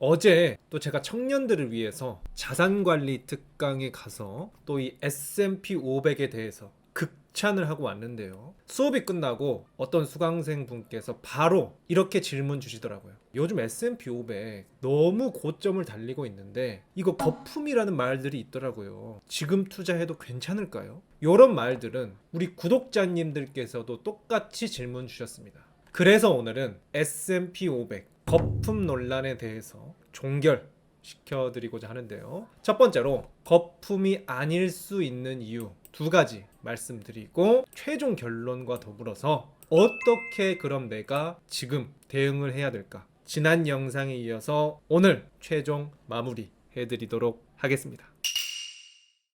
어제 또 제가 청년들을 위해서 자산관리 특강에 가서 또 이 S&P 500에 대해서 극찬을 하고 왔는데요. 수업이 끝나고 어떤 수강생 분께서 바로 이렇게 질문 주시더라고요. 요즘 S&P 500 너무 고점을 달리고 있는데 이거 거품이라는 말들이 있더라고요. 지금 투자해도 괜찮을까요? 이런 말들은 우리 구독자님들께서도 똑같이 질문 주셨습니다. 그래서 오늘은 S&P 500 거품 논란에 대해서 종결 시켜드리고자 하는데요. 첫 번째로 거품이 아닐 수 있는 이유 두 가지 말씀드리고 최종 결론과 더불어서 어떻게 그럼 내가 지금 대응을 해야 될까? 지난 영상에 이어서 오늘 최종 마무리 해드리도록 하겠습니다.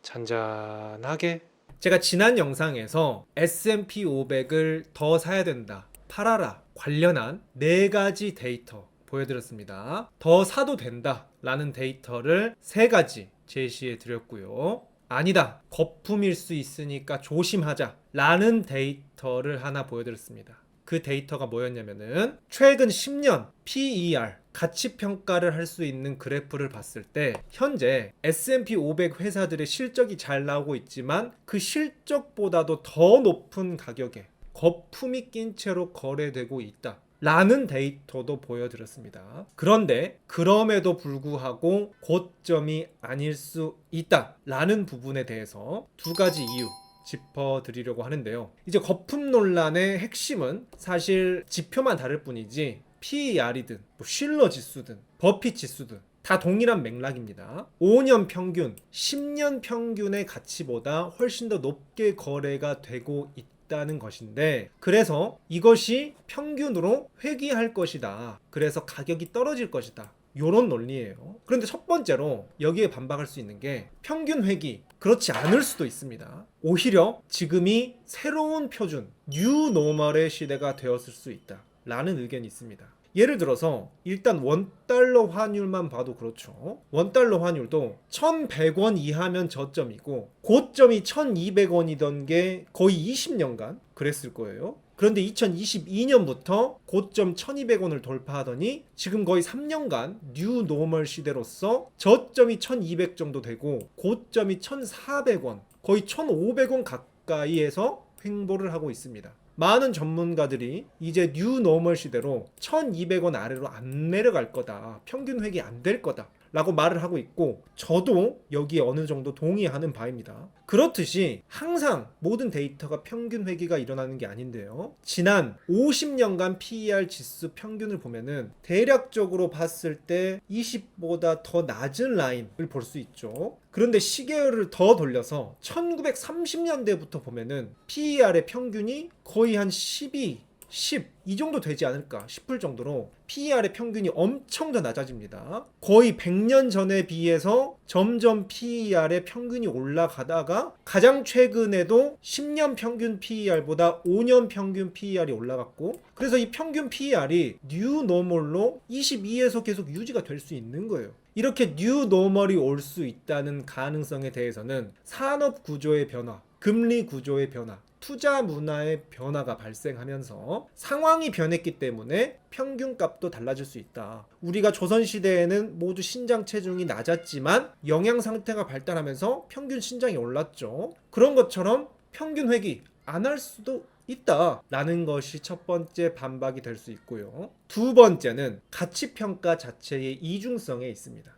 잔잔하게 제가 지난 영상에서 S&P 500을 더 사야 된다. 팔아라. 관련한 네 가지 데이터 보여드렸습니다. 더 사도 된다. 라는 데이터를 세 가지 제시해 드렸고요. 아니다. 거품일 수 있으니까 조심하자. 라는 데이터를 하나 보여드렸습니다. 그 데이터가 뭐였냐면은 최근 10년 PER 가치 평가를 할 수 있는 그래프를 봤을 때 현재 S&P 500 회사들의 실적이 잘 나오고 있지만 그 실적보다도 더 높은 가격에 거품이 낀 채로 거래되고 있다. 라는 데이터도 보여드렸습니다. 그런데 그럼에도 불구하고 고점이 아닐 수 있다. 라는 부분에 대해서 두 가지 이유 짚어드리려고 하는데요. 이제 거품 논란의 핵심은 사실 지표만 다를 뿐이지 PER이든 뭐 쉴러 지수든 버피 지수든 다 동일한 맥락입니다. 5년 평균, 10년 평균의 가치보다 훨씬 더 높게 거래가 되고 있다 는 것인데 그래서 이것이 평균으로 회귀할 것이다. 그래서 가격이 떨어질 것이다. 요런 논리예요. 그런데 첫 번째로 여기에 반박할 수 있는 게 평균 회귀 그렇지 않을 수도 있습니다. 오히려 지금이 새로운 표준 뉴 노멀의 시대가 되었을 수 있다. 라는 의견이 있습니다. 예를 들어서 일단 원달러 환율만 봐도 그렇죠. 원달러 환율도 1100원 이하면 저점이고 고점이 1200원이던 게 거의 20년간 그랬을 거예요. 그런데 2022년부터 고점 1200원을 돌파하더니 지금 거의 3년간 뉴 노멀 시대로서 저점이 1200 정도 되고 고점이 1400원 거의 1500원 가까이에서 횡보를 하고 있습니다. 많은 전문가들이 이제 뉴 노멀 시대로 1200원 아래로 안 내려갈 거다. 평균 획이 안될 거다. 라고 말을 하고 있고 저도 여기에 어느 정도 동의하는 바입니다. 그렇듯이 항상 모든 데이터가 평균 회귀가 일어나는 게 아닌데요. 지난 50년간 PER 지수 평균을 보면은 대략적으로 봤을 때 20보다 더 낮은 라인을 볼 수 있죠. 그런데 시계열을 더 돌려서 1930년대부터 보면은 PER의 평균이 거의 한 12, 10 이 정도 되지 않을까 싶을 정도로 PER의 평균이 엄청 더 낮아집니다. 거의 100년 전에 비해서 점점 PER의 평균이 올라가다가 가장 최근에도 10년 평균 PER보다 5년 평균 PER이 올라갔고 그래서 이 평균 PER이 뉴 노멀로 22에서 계속 유지가 될 수 있는 거예요. 이렇게 뉴 노멀이 올 수 있다는 가능성에 대해서는 산업 구조의 변화, 금리 구조의 변화, 투자 문화의 변화가 발생하면서 상황이 변했기 때문에 평균 값도 달라질 수 있다. 우리가 조선 시대에는 모두 신장 체중이 낮았지만 영양 상태가 발달하면서 평균 신장이 올랐죠. 그런 것처럼 평균 회귀 안 할 수도 있다 라는 것이 첫 번째 반박이 될 수 있고요. 두 번째는 가치 평가 자체의 이중성에 있습니다.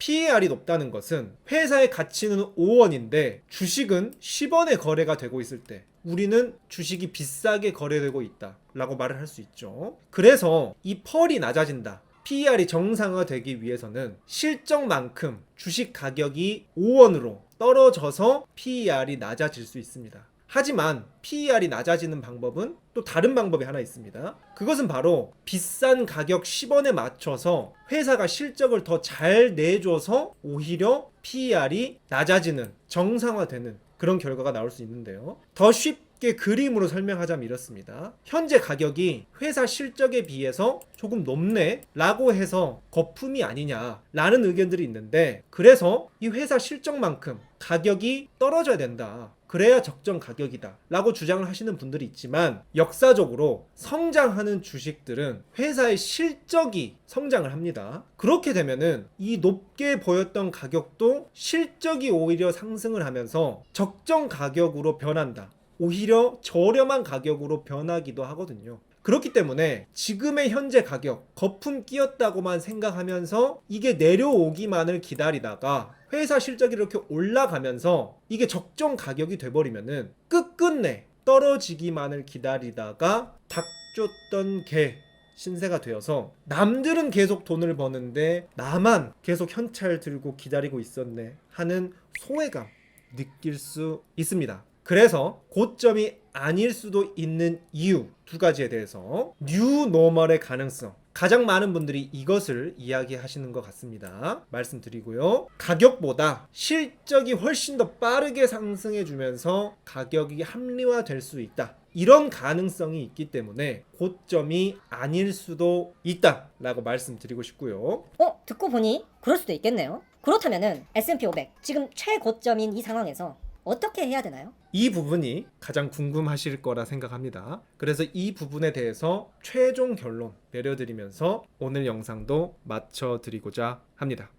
PER이 높다는 것은 회사의 가치는 5원인데 주식은 10원에 거래가 되고 있을 때 우리는 주식이 비싸게 거래되고 있다 라고 말을 할 수 있죠. 그래서 이 펄이 낮아진다. PER이 정상화되기 위해서는 실적만큼 주식 가격이 5원으로 떨어져서 PER이 낮아질 수 있습니다. 하지만 PER이 낮아지는 방법은 또 다른 방법이 하나 있습니다. 그것은 바로 비싼 가격 10원에 맞춰서 회사가 실적을 더 잘 내줘서 오히려 PER이 낮아지는 정상화되는 그런 결과가 나올 수 있는데요. 더 쉽게 그림으로 설명하자면 이렇습니다. 현재 가격이 회사 실적에 비해서 조금 높네 라고 해서 거품이 아니냐 라는 의견들이 있는데 그래서 이 회사 실적만큼 가격이 떨어져야 된다. 그래야 적정 가격이다 라고 주장을 하시는 분들이 있지만 역사적으로 성장하는 주식들은 회사의 실적이 성장을 합니다. 그렇게 되면은 이 높게 보였던 가격도 실적이 오히려 상승을 하면서 적정 가격으로 변한다. 오히려 저렴한 가격으로 변하기도 하거든요. 그렇기 때문에 지금의 현재 가격 거품 끼었다고만 생각하면서 이게 내려오기만을 기다리다가 회사 실적이 이렇게 올라가면서 이게 적정 가격이 돼버리면은 끝끝내 떨어지기만을 기다리다가 닭 쫓던 개 신세가 되어서 남들은 계속 돈을 버는데 나만 계속 현찰 들고 기다리고 있었네 하는 소외감 느낄 수 있습니다. 그래서 고점이 아닐 수도 있는 이유 두 가지에 대해서 뉴 노멀의 가능성 가장 많은 분들이 이것을 이야기하시는 것 같습니다. 말씀드리고요. 가격보다 실적이 훨씬 더 빠르게 상승해 주면서 가격이 합리화될 수 있다. 이런 가능성이 있기 때문에 고점이 아닐 수도 있다라고 말씀드리고 싶고요. 어? 듣고 보니 그럴 수도 있겠네요. 그렇다면은 S&P 500 지금 최고점인 이 상황에서 어떻게 해야 되나요? 이 부분이 가장 궁금하실 거라 생각합니다. 그래서 이 부분에 대해서 최종 결론 내려드리면서 오늘 영상도 마쳐드리고자 합니다.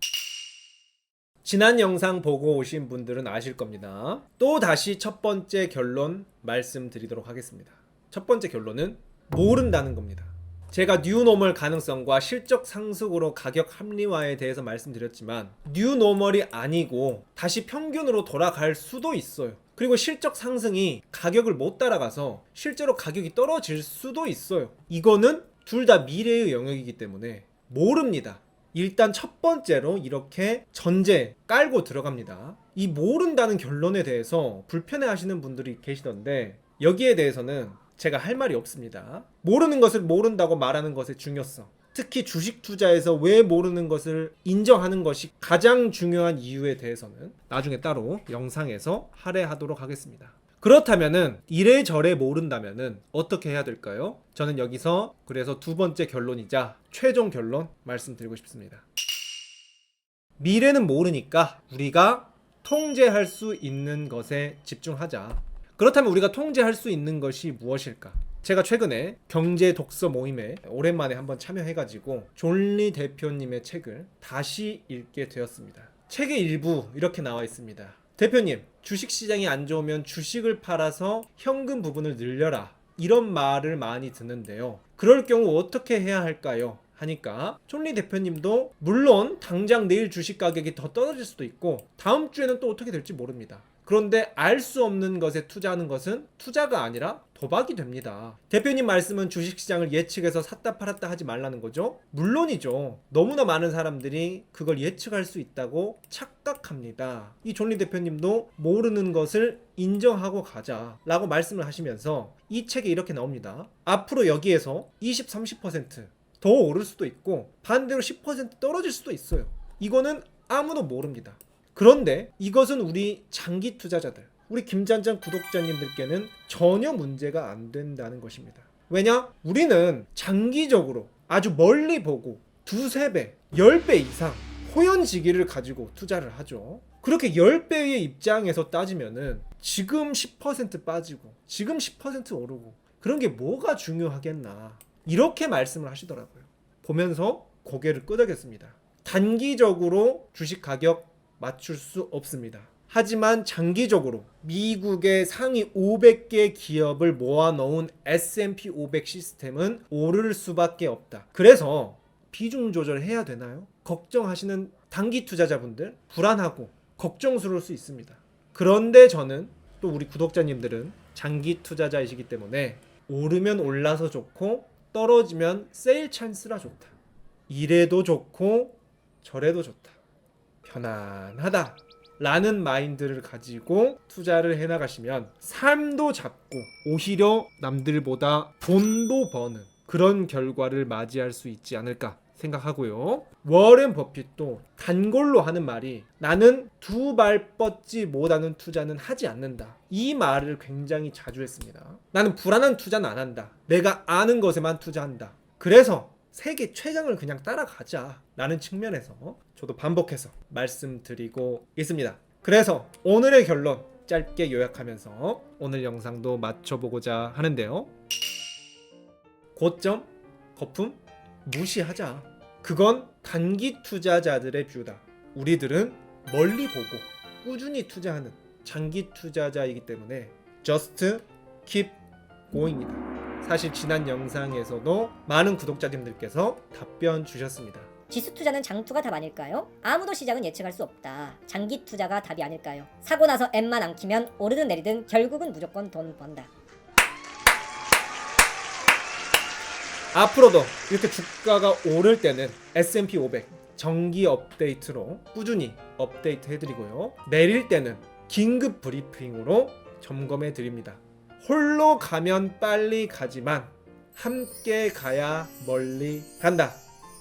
지난 영상 보고 오신 분들은 아실 겁니다. 또 다시 첫 번째 결론 말씀드리도록 하겠습니다. 첫 번째 결론은 모른다는 겁니다. 제가 뉴노멀 가능성과 실적 상승으로 가격 합리화에 대해서 말씀드렸지만 뉴노멀이 아니고 다시 평균으로 돌아갈 수도 있어요. 그리고 실적 상승이 가격을 못 따라가서 실제로 가격이 떨어질 수도 있어요. 이거는 둘 다 미래의 영역이기 때문에 모릅니다. 일단 첫 번째로 이렇게 전제 깔고 들어갑니다. 이 모른다는 결론에 대해서 불편해 하시는 분들이 계시던데 여기에 대해서는 제가 할 말이 없습니다. 모르는 것을 모른다고 말하는 것의 중요성. 특히 주식 투자에서 왜 모르는 것을 인정하는 것이 가장 중요한 이유에 대해서는 나중에 따로 영상에서 할애하도록 하겠습니다. 그렇다면은 이래저래 모른다면은 어떻게 해야 될까요? 저는 여기서 그래서 두 번째 결론이자 최종 결론 말씀드리고 싶습니다. 미래는 모르니까 우리가 통제할 수 있는 것에 집중하자. 그렇다면 우리가 통제할 수 있는 것이 무엇일까? 제가 최근에 경제 독서 모임에 오랜만에 한번 참여해가지고 존리 대표님의 책을 다시 읽게 되었습니다. 책의 일부 이렇게 나와 있습니다. 대표님, 주식 시장이 안 좋으면 주식을 팔아서 현금 부분을 늘려라. 이런 말을 많이 듣는데요. 그럴 경우 어떻게 해야 할까요? 하니까 촌리 대표님도 물론 당장 내일 주식 가격이 더 떨어질 수도 있고 다음 주에는 또 어떻게 될지 모릅니다. 그런데 알 수 없는 것에 투자하는 것은 투자가 아니라 도박이 됩니다. 대표님 말씀은 주식시장을 예측해서 샀다 팔았다 하지 말라는 거죠? 물론이죠. 너무나 많은 사람들이 그걸 예측할 수 있다고 착각합니다. 이 존리 대표님도 모르는 것을 인정하고 가자 라고 말씀을 하시면서 이 책에 이렇게 나옵니다. 앞으로 여기에서 20, 30%더 오를 수도 있고 반대로 10% 떨어질 수도 있어요. 이거는 아무도 모릅니다. 그런데 이것은 우리 장기 투자자들, 우리 김잔장 구독자님들께는 전혀 문제가 안 된다는 것입니다. 왜냐? 우리는 장기적으로 아주 멀리 보고 두세 배, 열 배 이상 호연지기를 가지고 투자를 하죠. 그렇게 10배의 입장에서 따지면은 지금 10% 빠지고 지금 10% 오르고 그런 게 뭐가 중요하겠나. 이렇게 말씀을 하시더라고요. 보면서 고개를 끄덕였습니다. 단기적으로 주식 가격 맞출 수 없습니다. 하지만 장기적으로 미국의 상위 500개 기업을 모아놓은 S&P 500 시스템은 오를 수밖에 없다. 그래서 비중 조절해야 되나요? 걱정하시는 단기 투자자분들 불안하고 걱정스러울 수 있습니다. 그런데 저는 또 우리 구독자님들은 장기 투자자이시기 때문에 오르면 올라서 좋고 떨어지면 세일 찬스라 좋다. 이래도 좋고 저래도 좋다. 편안하다. 라는 마인드를 가지고 투자를 해 나가시면 삶도 잡고 오히려 남들보다 돈도 버는 그런 결과를 맞이할 수 있지 않을까 생각하고요. 워렌 버핏도 단골로 하는 말이 나는 두 발 뻗지 못하는 투자는 하지 않는다. 이 말을 굉장히 자주 했습니다. 나는 불안한 투자는 안 한다. 내가 아는 것에만 투자한다. 그래서 세계 최강을 그냥 따라가자 라는 측면에서 저도 반복해서 말씀드리고 있습니다. 그래서 오늘의 결론 짧게 요약하면서 오늘 영상도 마쳐보고자 하는데요. 고점, 거품 무시하자. 그건 단기 투자자들의 뷰다. 우리들은 멀리 보고 꾸준히 투자하는 장기 투자자이기 때문에 just keep going이다. 사실 지난 영상에서도 많은 구독자님들께서 답변 주셨습니다. 지수 투자는 장투가 답 아닐까요? 아무도 시작은 예측할 수 없다. 장기 투자가 답이 아닐까요? 사고 나서 앱만 안 키면 오르든 내리든 결국은 무조건 돈 번다. 앞으로도 이렇게 주가가 오를 때는 S&P 500 정기 업데이트로 꾸준히 업데이트 해드리고요. 내릴 때는 긴급 브리핑으로 점검해 드립니다. 홀로 가면 빨리 가지만 함께 가야 멀리 간다.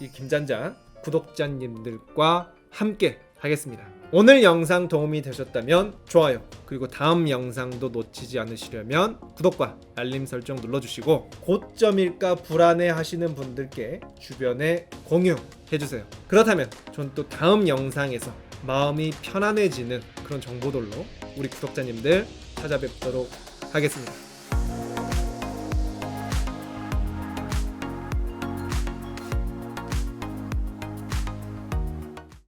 이 김잔잔 구독자님들과 함께 하겠습니다. 오늘 영상 도움이 되셨다면 좋아요 그리고 다음 영상도 놓치지 않으시려면 구독과 알림 설정 눌러주시고 고점일까 불안해 하시는 분들께 주변에 공유해 주세요. 그렇다면 전 또 다음 영상에서 마음이 편안해지는 그런 정보들로 우리 구독자님들 찾아뵙도록 하겠습니다.